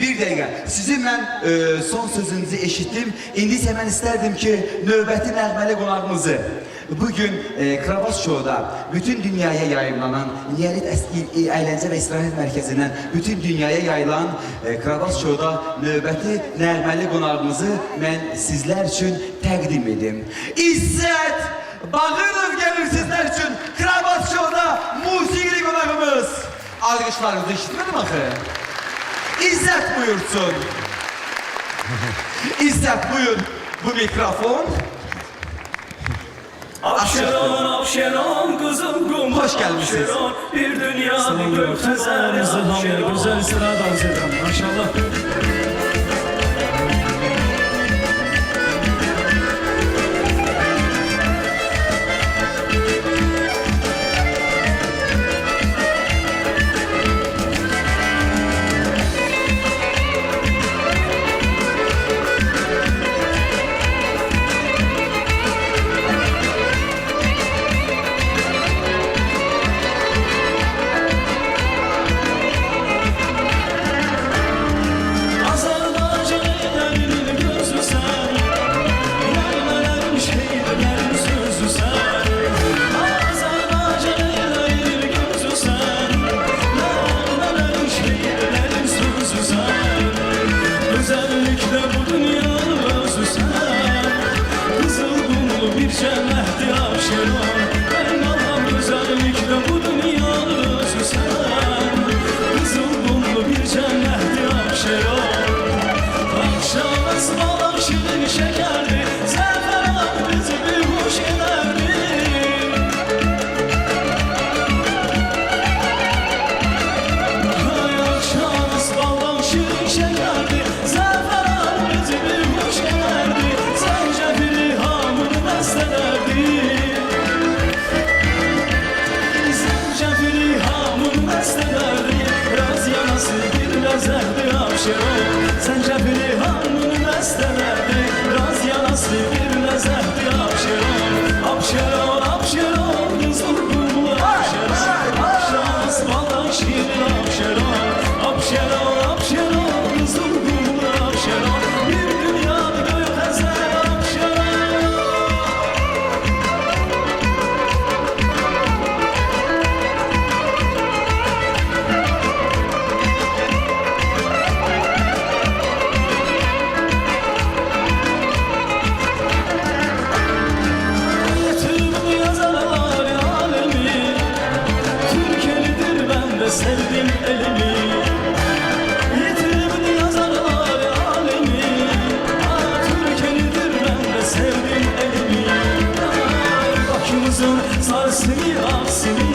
Bir dakika. Sizin mən e, son sözünüzü eşitdim. İndi isə mən istərdim ki, növbəti nəğməli qonağımızı Bugün e, Kravat Show'da bütün dünyaya yayımlanan Niyanet Eğlence ve İstirahat Merkezi'nden bütün dünyaya yayılan e, Kravat Show'da növbəti nəğməli qonağımızı mən sizlər üçün təqdim edim. İzzət Bağırov gəlir sizlər üçün Kravat Show'da musiqili qonağımız. Alqışlarınızı işitmədim axı. İzzet buyursun. İzzet buyur bu mikrofon. Afşeron, afşeron kızım kum. Hoş geldiniz. Bir dünya bir gök tezer. Afşeron güzel sıradan selam. Maşallah. Sarsılıyor, silmiyor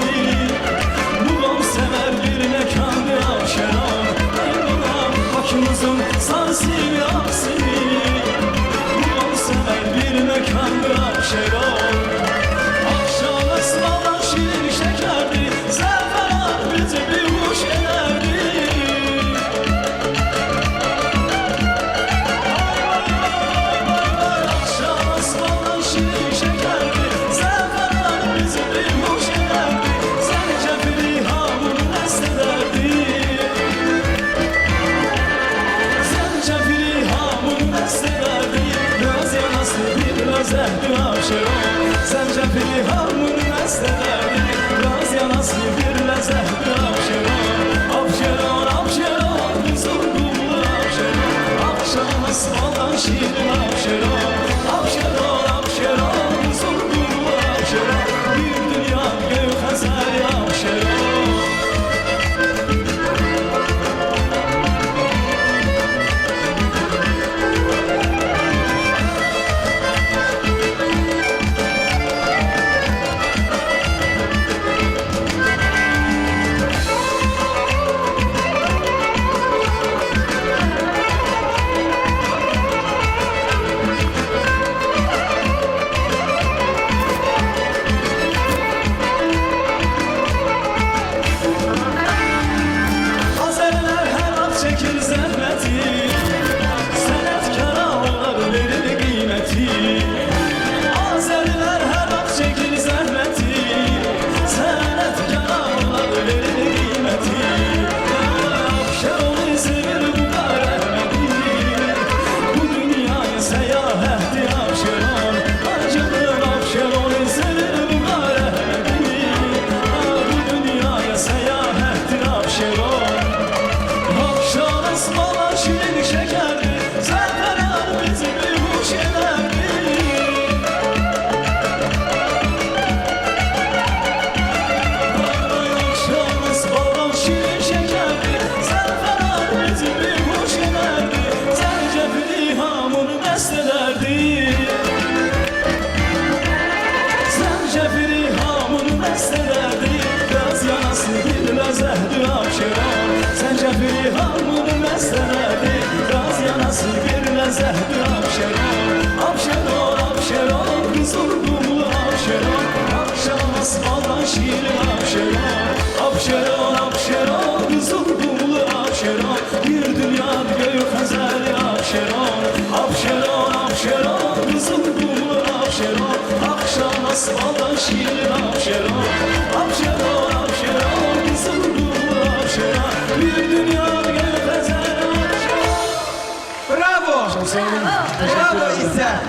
akşeron Zencefili hamuru mest ederdi Biraz yanası bir lezzetli akşeron Bravo. İzzət!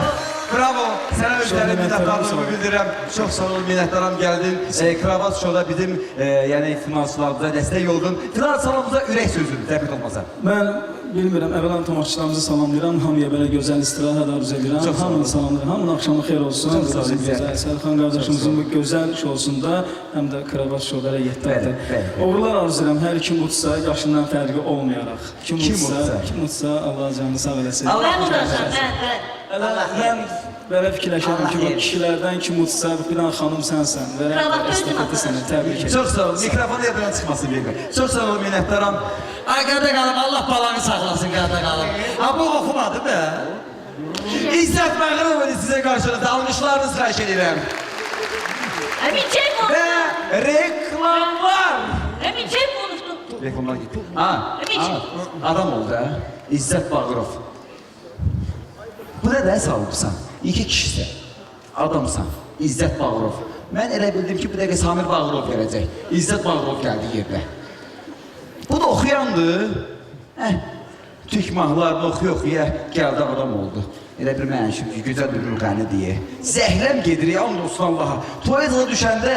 Bravo! Sənə sağ minnətdarlığımı bildirirəm. Çox sağ ol, minnətdaram gəldin. E, Kravat Show'da bizim e, yəni finansçılarımıza dəstək oldun. Finansçılarımıza ürək sözün, zəhmət olmasa. Mən bilmirəm, əvvələn tamaşaçılarımızı salamlayıram. Hamıya belə gözəl istirahət arzu edirəm. Olun. Hamını salamlayıram. Hamının axşamı xeyir olsun. Çox sağ olun, gözəl Sərxan qardaşımızın bu gözəl şousunda həm də Kravat Bəli, yetdədir. bəli. Uğurlar arzu edirəm. Hər kim utsa, yaşından fərqi olmayaraq. Kim, Kim utsa, kim utsa Allah canını sağ eləsin. Allah gəlsin. ben, ben. Hələ mən belə fikirləşirəm Allah ki, bu kişilərdən kim utsa, bir dənə xanım sənsən. Özüm estafeti sənə təbrik edirəm. Çox sağ ol. Mikrofonu yerdən çıxmasın. Çox sağ ol, minnətdaram. Ay qarda qalım, Allah qarda bu oxumadı da. İzzət Məğrəvoğlu sizə qarşınızda alqışlarınızı xahiş edirəm. Emin Çek mi? Və reklamlar. Emin Çek unuttum? Reklamlar gitti. Ha, adam oldu ha. İzzət Bağırov. Bu nə də salıbsan? İki kişisən. Adamsan. İzzət Bağırov. Mən elə bildim ki, bu dəqiqə Samir Bağırov gələcək. İzzət Bağırov gəldi yerdə. Bu da oxuyandı. Hə. Türk mahnılarını oxuya-oxuya gəldi adam oldu. Elə bir mən ki, gözəl bir müğənni deyə. Zəhləm gedir ya, and olsun Allaha. Tualetə düşəndə,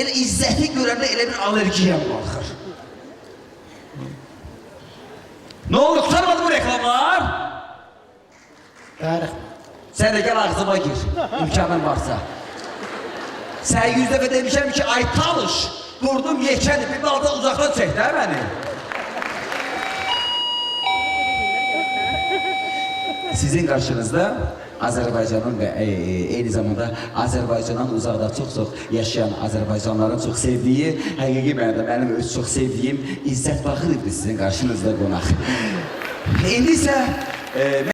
elə İzzəti görəndə elə bir allergiyam qalxır. Ne oldu kurtarmadı bu reklamlar? Tarix. Sen de gel ağzıma gir. İmkanın varsa. Sen yüz defa demişim ki ay talış. Durdum yekeni bir balda uzaktan çek de beni. Sizin karşınızda Azərbaycanın və e, e, eyni zamanda Azərbaycandan uzaqda çox-çox yaşayan Azərbaycanlıların çox sevdiyi, həqiqi mənada mənim öz çox sevdiyim İzzət Baxırovdur sizin qarşınızda qonaq. İndi isə e,